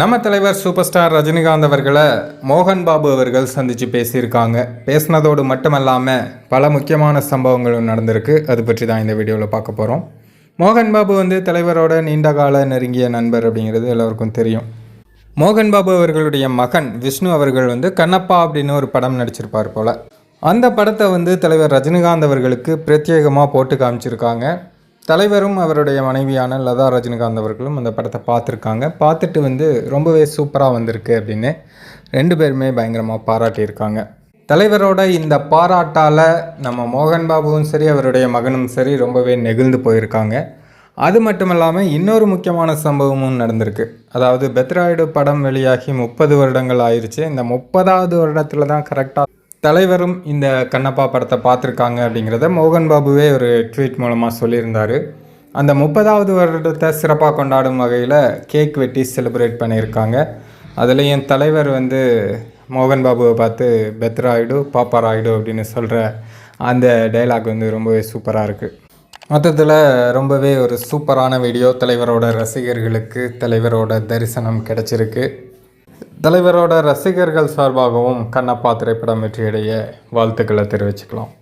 நம்ம தலைவர் super star Rajinikanth அவர்களை மோகன் பாபு அவர்கள் சந்தித்து பேசியிருக்காங்க. பேசினதோடு மட்டுமல்லாமல் பல முக்கியமான சம்பவங்களும் நடந்திருக்கு. அது பற்றி தான் இந்த வீடியோவில் பார்க்க போகிறோம் மோகன் பாபு வந்து தலைவரோட நீண்டகால நெருங்கிய நண்பர் அப்படிங்கிறது எல்லோருக்கும் தெரியும். மோகன் பாபு அவர்களுடைய மகன் விஷ்ணு அவர்கள் வந்து கண்ணப்பா அப்படின்னு ஒரு படம் நடிச்சிருப்பார் போல். அந்த படத்தை வந்து தலைவர் ரஜினிகாந்த் அவர்களுக்கு பிரத்யேகமாக போட்டு காமிச்சிருக்காங்க. தலைவரும் அவருடைய மனைவியான லதா ரஜினிகாந்த் அவர்களும் அந்த படத்தை பார்த்துருக்காங்க. பார்த்துட்டு வந்து ரொம்பவே சூப்பராக வந்திருக்கு அப்படின்னு ரெண்டு பேருமே பயங்கரமாக பாராட்டியிருக்காங்க. தலைவரோட இந்த பாராட்டால் நம்ம மோகன் பாபுவும் சரி அவருடைய மகனும் சரி ரொம்பவே நெகிழ்ந்து போயிருக்காங்க. அது மட்டும் இல்லாமல் இன்னொரு முக்கியமான சம்பவமும் நடந்திருக்கு. அதாவது பெத்ராய்டு படம் வெளியாகி முப்பது வருடங்கள் ஆயிடுச்சு இந்த முப்பதாவது வருடத்தில் தான் கரெக்டாக தலைவரும் இந்த கண்ணப்பா படத்தை பார்த்துருக்காங்க அப்படிங்கிறத மோகன் பாபுவே ஒரு ட்வீட் மூலமாக சொல்லியிருந்தார். அந்த முப்பதாவது வருடத்தை சிறப்பாக கொண்டாடும் வகையில் கேக் வெட்டி செலிப்ரேட் பண்ணியிருக்காங்க. அதுலேயும் தலைவர் வந்து மோகன் பாபுவை பார்த்து பெத்ராயிடு பாப்பா ராயிடு அப்படின்னு சொல்கிற அந்த டைலாக் வந்து ரொம்பவே சூப்பராக இருக்குது மொத்தத்தில் ரொம்பவே ஒரு சூப்பரான வீடியோ தலைவரோட ரசிகர்களுக்கு தலைவரோட தரிசனம் கிடைச்சிருக்கு. தலைவரோட ரசிகர்கள் சார்பாகவும் கண்ணப்பா திரைப்படம் வெற்றியடைய வாழ்த்துக்களை தெரிவிச்சுக்கலாம்.